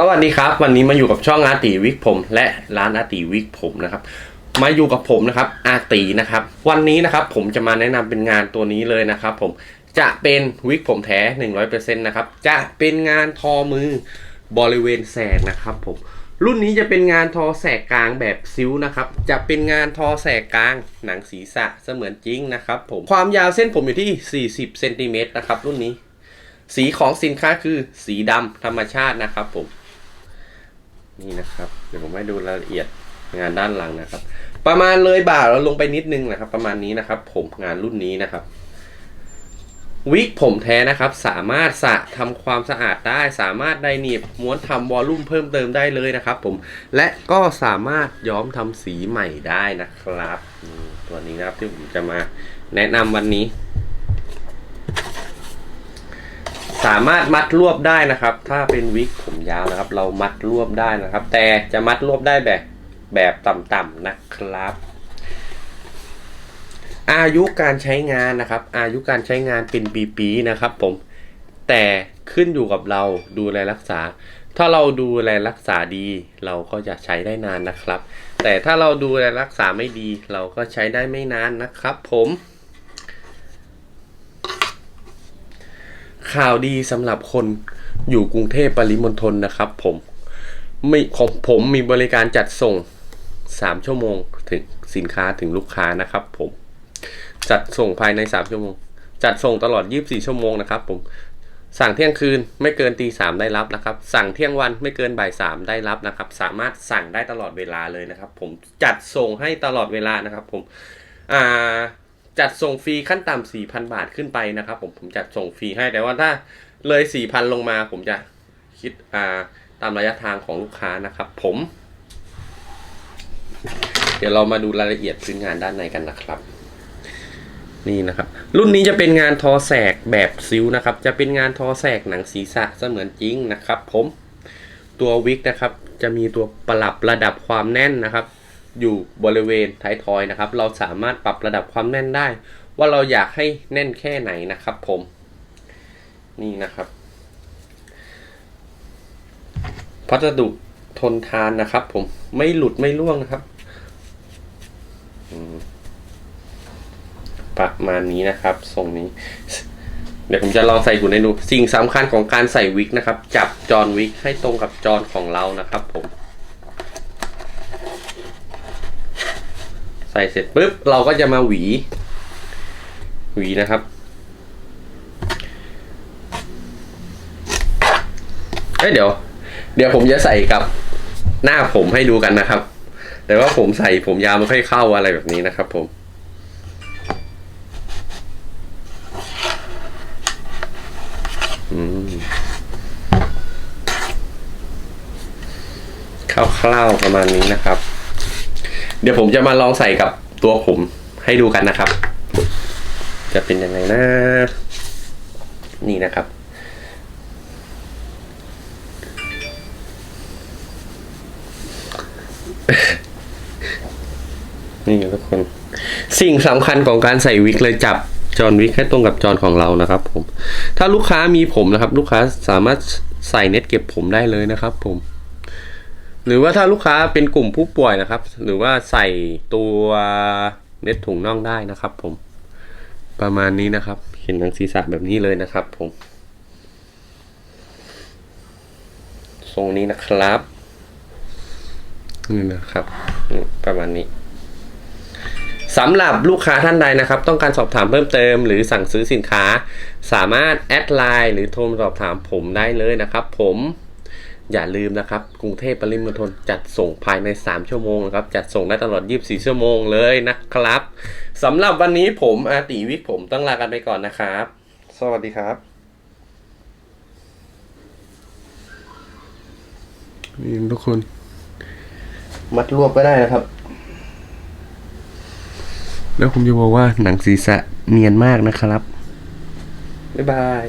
สวัสดีครับ วันนี้มาอยู่กับช่องอาตีวิกผม และร้านอาตีวิกผมนะครับ มาอยู่กับผมนะครับ อาตีนะครับ วันนี้นะครับผมจะมาแนะนำเป็นงานตัวนี้เลยนะครับ ผมจะเป็นวิกผมแท้100%นะครับจะเป็นงานทอมือบริเวณแสกนะครับ ผม รุ่นนี้จะเป็นงานทอแสกกลางแบบซิ้วนะครับ จะเป็นงานทอแสกกลางหนังศีรษะเสมือนจริงนะครับ ผมความยาวเส้นผมอยู่ที่ 40เซนติเมตรนะครับ รุ่นนี้ สีของสินค้าคือสีดำธรรมชาตินะครับ ผม นี่นะครับ เดี๋ยวผมให้ดูรายละเอียดงานด้านหลังนะครับ ประมาณเลยบ่าเราลงไปนิดนึงนะครับ ประมาณนี้นะครับ ผมงานรุ่นนี้นะครับวิกผมแท้นะครับ สามารถสะทำความสะอาดได้ สามารถได้หนีบม้วนทำวอลลุ่มเพิ่มเติมได้เลยนะครับ ผมและก็สามารถย้อมทำสีใหม่ได้นะครับ ตัวนี้นะครับที่ผมจะมาแนะนำวันนี้ สามารถมัดรวบได้นะครับ ถ้าเป็นวิกผมยาวนะครับ เรามัดรวบได้นะครับ แต่จะมัดรวบได้แบบแบบต่ำๆนะครับ อายุการใช้งานนะครับ อายุการใช้งานเป็นปีๆนะครับ ผมแต่ขึ้นอยู่กับเราดูแลรักษา ถ้าเราดูแลรักษาดี เราก็จะใช้ได้นานนะครับ แต่ถ้าเราดูแลรักษาไม่ดี เราก็ใช้ได้ไม่นานนะครับ ผม ข่าวดีสำหรับคนอยู่กรุงเทพปริมณฑลนะครับผมไม่ของผมมีบริการจัดส่ง 3 ชั่วโมงถึงสินค้าถึงลูกค้านะครับผมจัดส่งภายใน 3 ชั่วโมง จัดส่งตลอด 24 ชั่วโมงนะครับผมสั่งเที่ยงคืนไม่เกินตีสามได้รับนะครับ สั่งเที่ยงวันไม่เกินบ่ายสามได้รับนะครับ สามารถสั่งได้ตลอดเวลาเลยนะครับ ผมจัดส่งให้ตลอดเวลานะครับ ผมอ่า จัดส่งฟรีขั้นต่ำสี่พันบาทขึ้นไปนะครับ ผมผมจัดส่งฟรีให้แต่ว่าถ้าเลยสี่พันลงมา ผมจะคิดอ่าตามระยะทางของลูกค้านะครับ ผม เดี๋ยวเรามาดูรายละเอียดพื้นงานด้านในกันนะครับ นี่นะครับ รุ่นนี้จะเป็นงานทอแสกแบบซิวนะครับ จะเป็นงานทอแสกหนังศีรษะเสมือนจริงนะครับ ผมตัววิกนะครับ จะมีตัวปรับระดับความแน่นนะครับ อยู่บริเวณท้ายทอยนะครับ เราสามารถปรับระดับความแน่นได้ ว่าเราอยากให้แน่นแค่ไหนนะครับผม นี่นะครับพัสดุทนทานนะครับ ผมไม่หลุดไม่ร่วงนะครับประมาณนี้นะครับทรงนี้ เดี๋ยวผมจะลองใส่หุ่นให้ดู สิ่งสำคัญของการใส่วิกนะครับ จับจอนวิกให้ตรงกับจอนของเรานะครับ ผม ส่เสร็จปุ๊บเราก็จะมาหวี หวีนะครับ เอ้ยเดี๋ยว เดี๋ยวผมจะใส่กับหน้าผมให้ดูกันนะครับ แต่ว่าผมใส่ผมยาวไม่ค่อยเข้าอะไรแบบนี้นะครับ ผมอืมคร่าวๆประมาณนี้นะครับ เดี๋ยวผมจะมาลองใส่กับตัวผมให้ดูกันนะครับ จะเป็นยังไงนะ นี่นะครับ นี่ทุกคน สิ่งสำคัญของการใส่วิกเลยจับจอนวิกให้ตรงกับจอนของเรานะครับ ผม ถ้าลูกค้ามีผมนะครับ ลูกค้าสามารถใส่เน็ตเก็บผมได้เลยนะครับ ผม หรือว่าถ้าลูกค้าเป็นกลุ่มผู้ป่วยนะครับ หรือว่าใส่ตัวเน็ตถุงน่องได้นะครับ ผม ประมาณนี้นะครับ เห็นหนังศีรษะแบบนี้เลยนะครับ ผมทรงนี้นะครับนี่นะครับประมาณนี้สำหรับลูกค้าท่านใดนะครับ ต้องการสอบถามเพิ่มเติม หรือสั่งซื้อสินค้า สามารถแอดไลน์หรือโทรสอบถามผมได้เลยนะครับ ผม อย่าลืมนะครับ กรุงเทพปริมณฑลจัดส่งภายใน 3 ชั่วโมงนะครับ จัดส่งได้ตลอด 24 ชั่วโมงเลยนะครับสำหรับวันนี้ผมอาติวิกผมต้องลากันไปก่อนนะครับ สวัสดีครับ นี่ทุกคน มัดรวบก็ได้นะครับ แล้วผมจะบอกว่าหนังศีรษะเนียนมากนะครับ บ๊ายบาย